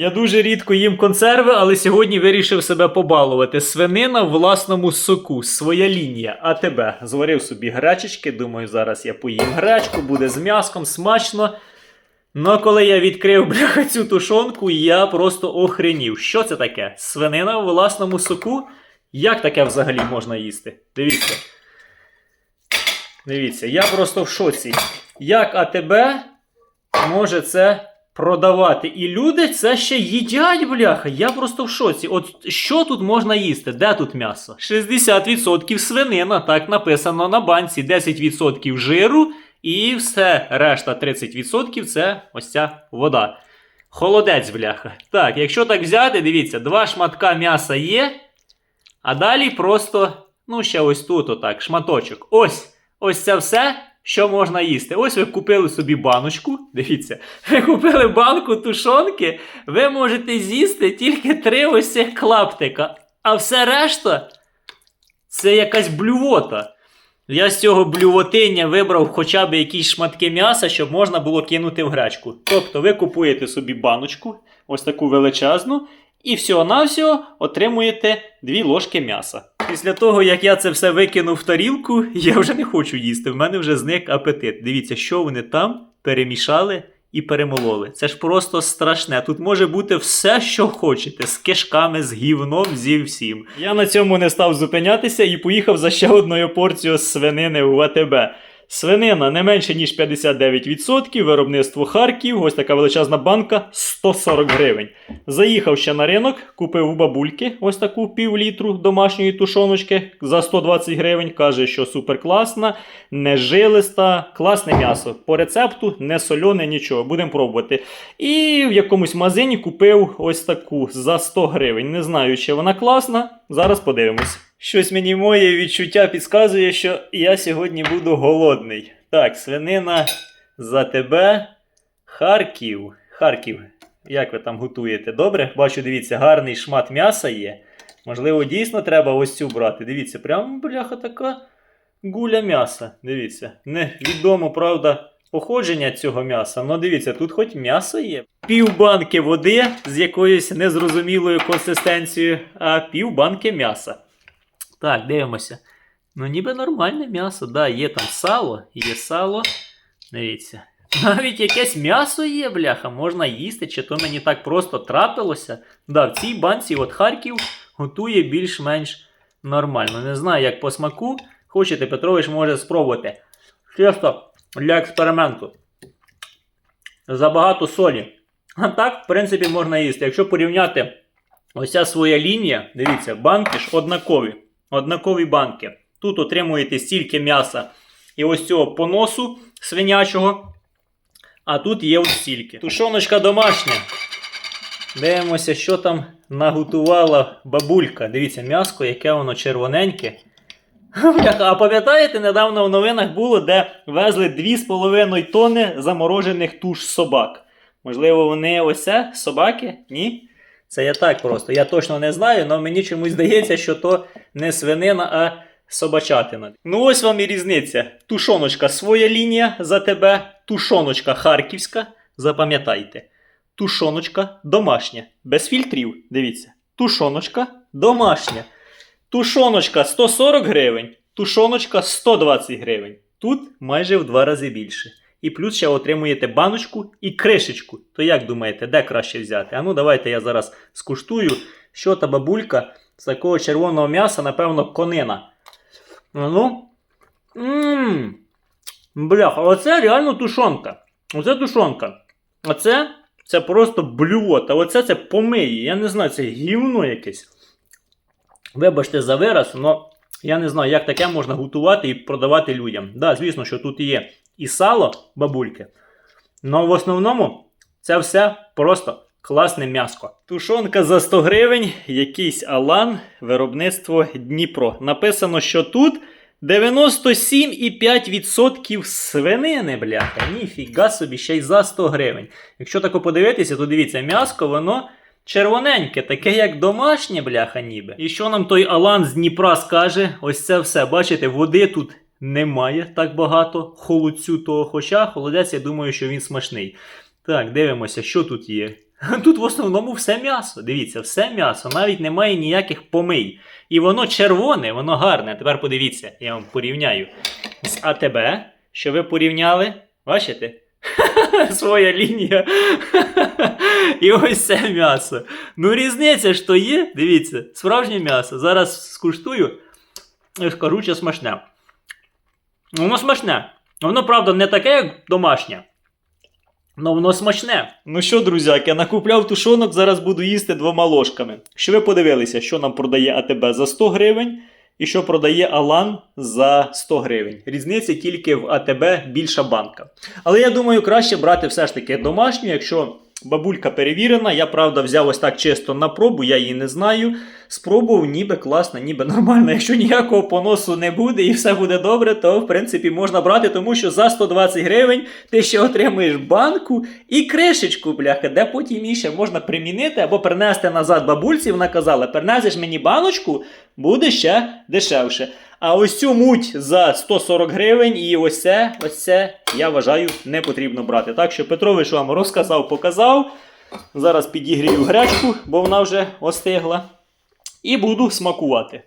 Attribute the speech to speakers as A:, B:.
A: Я дуже рідко їм консерви, але сьогодні вирішив себе побалувати. Свинина в власному соку, своя лінія. А тебе зварив собі гречечки. Думаю, зараз я поїм гречку, буде з м'яском, смачно. Ну, коли я відкрив бляха цю тушонку, я просто охренів. Що це таке? Свинина в власному соку? Як таке взагалі можна їсти? Дивіться. Дивіться, я просто в шоці. Як АТБ може це продавати? І люди це ще їдять, бляха. Я просто в шоці. От що тут можна їсти? Де тут м'ясо? 60% свинина, так написано на банці, 10% жиру і все, решта 30% це ось ця вода. Холодець, бляха. Так, якщо так взяти, дивіться, два шматка м'яса є, а далі просто, ну, ще ось тут, отак, шматочок. Ось, ось це все, що можна їсти. Ось ви купили собі баночку. Дивіться, ви купили банку тушонки, ви можете з'їсти тільки три ось цих клаптика. А все решта це якась блювота. Я з цього блювотиння вибрав хоча б якісь шматки м'яса, щоб можна було кинути в гречку. Тобто ви купуєте собі баночку, ось таку величезну, і всього-навсього отримуєте 2 ложки м'яса. Після того, як я це все викинув в тарілку, я вже не хочу їсти. В мене вже зник апетит. Дивіться, що вони там перемішали і перемололи. Це ж просто страшне. Тут може бути все, що хочете, з кишками, з гівном, зі всім. Я на цьому не став зупинятися і поїхав за ще одною порцією свинини у АТБ. Свинина не менше ніж 59%, виробництво Харків, ось така величезна банка 140 гривень. Заїхав ще на ринок, купив у бабульки ось таку пів літру домашньої тушоночки за 120 гривень. Каже, що супер класна, не жилиста, класне м'ясо. По рецепту не солене, нічого. Будемо пробувати. І в якомусь магазині купив ось таку за 100 гривень. Не знаю, чи вона класна. Зараз подивимось. Щось мені моє відчуття підказує, що я сьогодні буду голодний. Так, свинина за тебе. Харків. Харків. Як ви там готуєте? Добре? Бачу, дивіться, гарний шмат м'яса є. Можливо, дійсно треба ось цю брати. Дивіться, прям бляха така гуля м'яса. Дивіться. Невідомо, правда, походження цього м'яса. Ну дивіться, тут хоч м'ясо є. Пів банки води з якоюсь незрозумілою консистенцією, а пів банки м'яса. Так, дивимося. Ну, ніби нормальне м'ясо. Да, є там сало, є сало. Дивіться. Навіть якесь м'ясо є, бляха, можна їсти, чи то мені так просто трапилося. Да, в цій банці от Харків готує більш-менш нормально. Не знаю, як по смаку. Хочете, Петрович може спробувати. Чисто для експерименту. Забагато солі. А так, в принципі, можна їсти. Якщо порівняти ось ця своя лінія, дивіться, банки ж однакові. Однакові банки. Тут отримуєте стільки м'яса і ось цього поносу свинячого. А тут є ось стільки. Тушоночка домашня. Дивимося, що там наготувала бабулька. Дивіться, м'яско, яке воно червоненьке. А пам'ятаєте, недавно в новинах було, де везли 2,5 тонни заморожених туш собак. Можливо, вони ось собаки? Ні? Це я так просто. Я точно не знаю, але мені чомусь здається, що то не свинина, а собачатина. Ну ось вам і різниця. Тушоночка своя лінія за тебе, тушоночка харківська. Запам'ятайте. Тушоночка домашня. Без фільтрів. Дивіться. Тушоночка домашня. Тушоночка 140 гривень, тушоночка 120 гривень. Тут майже в два рази більше. І плюс ще отримуєте баночку і кришечку. То як думаєте, де краще взяти? А ну давайте я зараз скуштую, що та бабулька з такого червоного м'яса, напевно, конина. А Ну. Ммм. Бляха, оце реально тушонка. Оце тушонка. Оце це просто блювота. Оце це помиї. Я не знаю, це гівно якесь. Вибачте за вираз, але я не знаю, як таке можна готувати і продавати людям. Да, звісно, що тут є і сало бабульки. Але в основному це все просто класне м'яско. Тушонка за 100 гривень, якийсь Алан, виробництво Дніпро. Написано, що тут 97,5% свинини, бляха. Ніфіга собі, ще й за 100 гривень. Якщо тако подивитися, то дивіться, м'яско, воно. Червоненьке, таке як домашнє, бляха, ніби. І що нам той Алан з Дніпра скаже? Ось це все. Бачите, води тут немає так багато. Холодцю того, хоча холодець, я думаю, що він смачний. Так, дивимося, що тут є. Тут в основному все м'ясо. Дивіться, все м'ясо, навіть немає ніяких помий. І воно червоне, воно гарне. Тепер подивіться, я вам порівняю з АТБ, що ви порівняли. Бачите? Своя лінія. І ось це м'ясо. Ну, різниця ж то є. Дивіться, справжнє м'ясо. Зараз скуштую скажу, що смачне. Воно смачне. Воно, правда, не таке, як домашнє. Ну, воно смачне. Ну що, друзяки, накупляв тушонок, зараз буду їсти двома ложками. Що ви подивилися, що нам продає АТБ за 100 гривень і що продає Алан за 100 гривень. Різниця тільки в АТБ більша банка. Але я думаю, краще брати все ж таки домашню, якщо бабулька перевірена. Я правда взяв ось так чисто на пробу, я її не знаю. Спробував, ніби класно, ніби нормально. Якщо ніякого поносу не буде і все буде добре, то в принципі можна брати, тому що за 120 гривень ти ще отримуєш банку і кришечку, бляха, де потім її ще можна примінити або принести назад бабульці. Вона казала: перенесеш мені баночку, буде ще дешевше. А ось цю муть за 140 гривень і ось це, ось це, я вважаю, не потрібно брати. Так що Петрович вам розказав, показав. Зараз підігрію гречку, бо вона вже остигла. І буду смакувати.